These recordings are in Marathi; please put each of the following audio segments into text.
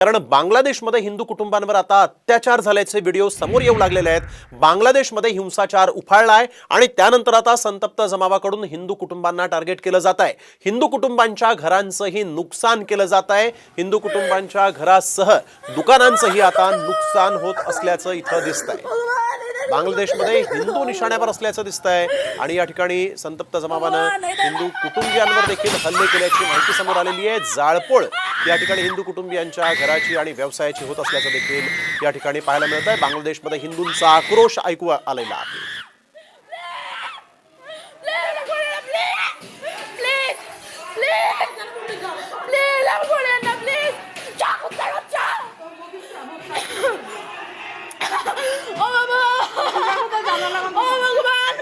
कारण बांगलादेशमध्ये हिंदू कुटुंबांवर आता अत्याचार झाल्याचे व्हिडिओ समोर येऊ लागलेले आहेत. बांगलादेशमध्ये हिंसाचार उफाळलाय आणि त्यानंतर आता संतप्त जमावाकडून हिंदू कुटुंबांना टार्गेट केलं जात आहे. हिंदू कुटुंबांच्या घरांचंही नुकसान केलं जात आहे. हिंदू कुटुंबांच्या घरासह दुकानांचंही आता नुकसान होत असल्याचं इथं दिसत आहे बांगलादेशमध्ये हिंदू निशाण्यावर असल्याचं दिसतंय. आणि या ठिकाणी संतप्त जमावानं हिंदू कुटुंबियांवर देखील हल्ले केल्याची माहिती समोर आलेली आहे. जाळपोळ या ठिकाणी हिंदू कुटुंबियांच्या घराची आणि व्यवसायाची होत असल्याचं देखील या ठिकाणी पाहायला मिळत आहे बांगलादेशमध्ये हिंदूंचा आक्रोश ऐकू आलेला आहे. ভগবান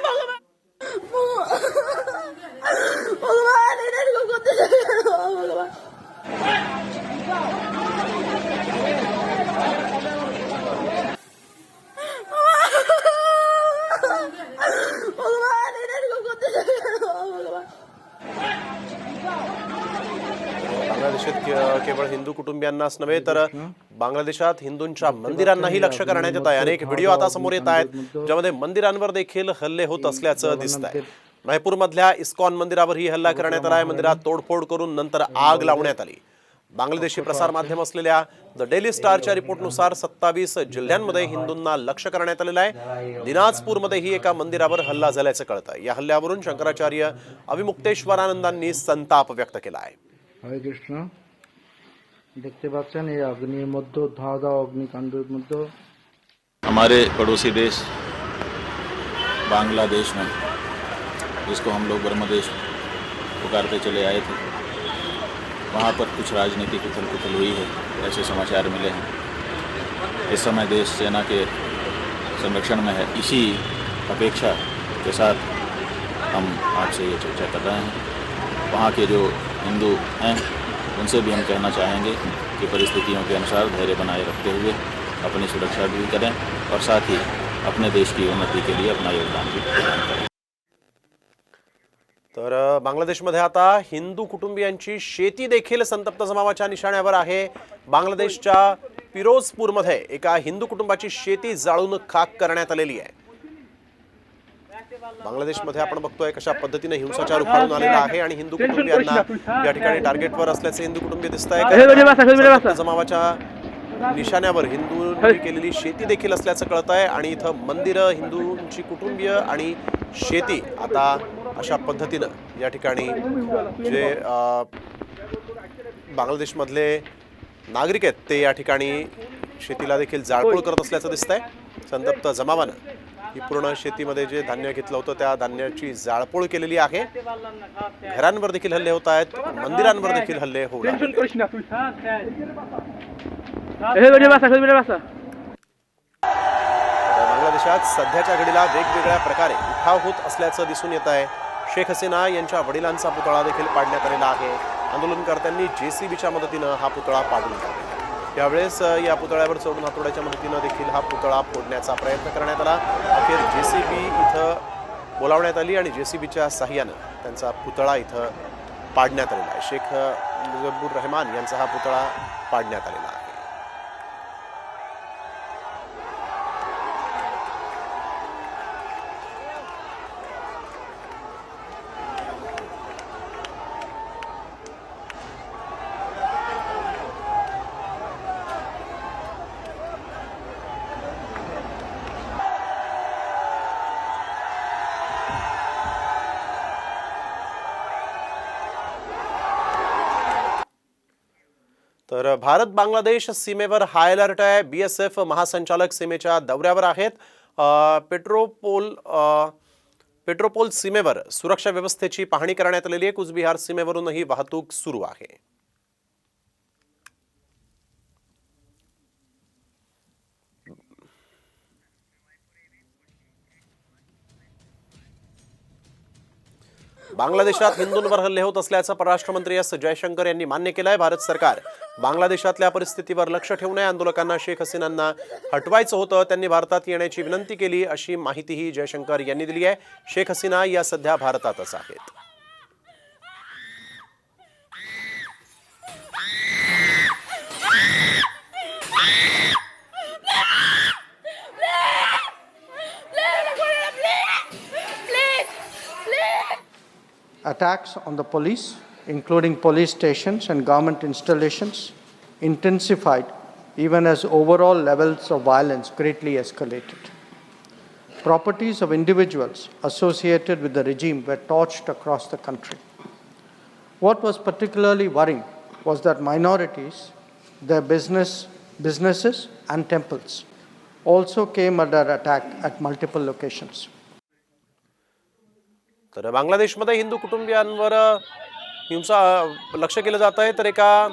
ভগবান এটা করতে बांगलादेशात के- केवळ हिंदू कुटुंबियांनाच नव्हे तर बांगलादेशात हिंदूंच्या मंदिरांनाही लक्ष करण्यात येत आहे अनेक व्हिडिओ आता समोर येत आहेत ज्यामध्ये मंदिरांवर देखील हल्ले होत असल्याचं दिसत आहे मधल्या इस्कॉन मंदिरावरही हल्ला करण्यात आला आहे. मंदिरात तोडफोड करून नंतर आग लावण्यात आली. बांगलादेशी प्रसार माध्यम असलेल्या द डेली स्टारच्या रिपोर्टनुसार सत्तावीस जिल्ह्यांमध्ये हिंदूंना लक्ष करण्यात आलेलं आहे. दिनाजपूरमध्येही एका मंदिरावर हल्ला झाल्याचं कळतं या हल्ल्यावरून शंकराचार्य अविमुक्तेश्वरानंदांनी संताप व्यक्त केला आहे. হরে কৃষ্ণ দেখতে পাচ্ছেন এই অগ্নির মধ্যে ধাওয়া দাওয়া অগ্নিকাণ্ডের মধ্যে हमारे पड़ोसी देश बांग्लादेश में जिसको हम लोग ब्रह्मदेश पुकारते चले आए थे वहाँ पर कुछ राजनीतिक उथल पुथल हुई है ऐसे समाचार मिले हैं इस समय देश सेना के संरक्षण में है इसी अपेक्षा के साथ हम आपसे ये चर्चा कर रहे हैं वहाँ के जो हिंदू हैं उनसे भी हम कहना चाहेंगे कि परिस्थितियों के अनुसार धैर्य बनाए रखते हुए अपनी सुरक्षा भी करें और साथ ही अपने देश की उन्नति के लिए अपना योगदान भी प्रदान करें। तर बांगलादेशमध्ये आता हिंदू कुटुंबियांची शेती देखील संतप्त जमावाच्या निशाण्यावर आहे. बांगलादेशच्या फिरोजपूरमध्ये एका हिंदू कुटुंबाची शेती जाळून खाक करण्यात आलेली आहे. बांगलादेशमध्ये आपण बघतोय कशा पद्धतीने हिंसाचार उफाळून आलेला आहे आणि हिंदू कुटुंबियांना या ठिकाणी टार्गेटवर असल्याचे हिंदू कुटुंबीय दिसत आहे. जमावाच्या निशाण्यावर हिंदूंनी केलेली शेती देखील असल्याचं कळत आहे आणि इथं मंदिरं हिंदूंची कुटुंबीय आणि शेती आता अशा पद्धतीनं या ठिकाणी जे बांगलादेशमधले नागरिक आहेत ते या ठिकाणी शेतीला देखील जाळपोळ करत असल्याचं दिसतंय. संतप्त जमावानं. ही पूर्ण शेतीमध्ये जे धान्य घेतलं होतं त्या धान्याची जाळपोळ केलेली आहे. घरांवर देखील हल्ले होत आहेत मंदिरांवर देखील हल्ले होऊ बांगलादेशात सध्याच्या घडीला वेगवेगळ्या प्रकारे उठाव होत असल्याचं दिसून येत आहे. शेख हसीना यांच्या वडिलांचा पुतळा देखील पाडण्यात आलेला आहे. आंदोलनकर्त्यांनी जेसीबीच्या मदतीनं हा पुतळा पाडून टाकला. यावेळेस या पुतळ्यावर चढून हातोड्याच्या मदतीनं देखील हा पुतळा फोडण्याचा प्रयत्न करण्यात आला. अखेर जे सी बी इथं बोलावण्यात आली आणि जे सी बीच्या साह्यानं त्यांचा पुतळा इथं पाडण्यात आलेला आहे. शेख मुजब्बुर रहमान यांचा हा पुतळा पाडण्यात आलेला आहे. तर भारत बांगलादेश सीमेवर हाय अलर्ट आहे. बी एस एफ महासंचालक सीमेच्या दौऱ्यावर आहेत. पेट्रोपोल पेट्रोपोल सीमेवर सुरक्षा व्यवस्थेची पाहणी करण्यात आलेली आहे. कुचबिहार सीमेवरूनही वाहतूक सुरू आहे. बांगलादेशात हिंदूंवर हल्ले होत असल्याचं परराष्ट्र मंत्री एस जयशंकर यांनी मान्य केलं आहे भारत सरकार. बांगलादेशातल्या परिस्थितीवर लक्ष ठेवून आंदोलकांना शेख हसीनांना हटवायचं होतं. त्यांनी भारतात येण्याची विनंती केली अशी माहितीही जयशंकर यांनी दिली आहे. शेख हसीना या सध्या भारतातच आहेत. Attacks on the police, including police stations and government installations, intensified even as overall levels of violence greatly escalated. Properties of individuals associated with the regime were torched across the country. What was particularly worrying was that minorities, their business, businesses, and temples also came under attack at multiple locations. तर बांगलादेशमध्ये हिंदू कुटुंबियांवर हिंसा लक्ष केलं जात आहे. तर एका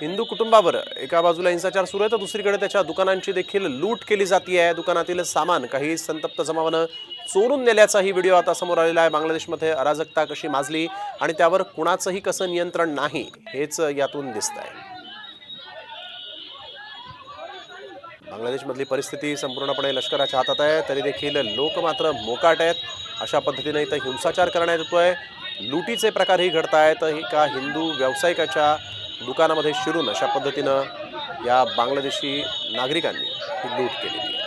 हिंदू कुटुंबावर एका बाजूला हिंसाचार सुरू आहे. तर दुसरीकडे त्याच्या दुकानांची देखील लूट केली जाते आहे. दुकानातील सामान काही संतप्त जमावानं चोरून नेल्याचाही व्हिडिओ आता समोर आलेला आहे. बांगलादेशमध्ये अराजकता कशी माजली आणि त्यावर कुणाचंही कसं नियंत्रण नाही हेच यातून दिसत आहे बांगलादेशमधली परिस्थिती संपूर्णपणे लष्कराच्या हातात आहे. तरी देखील लोक मात्र मोकाट आहेत. अशा पद्धतीने इथं हिंसाचार करण्यात आहे लुटीचे प्रकारही घडत आहेत. एका हिंदू व्यावसायिकाच्या दुकानामध्ये शिरून अशा पद्धतीनं या बांगलादेशी नागरिकांनी ही लूट केलेली आहे.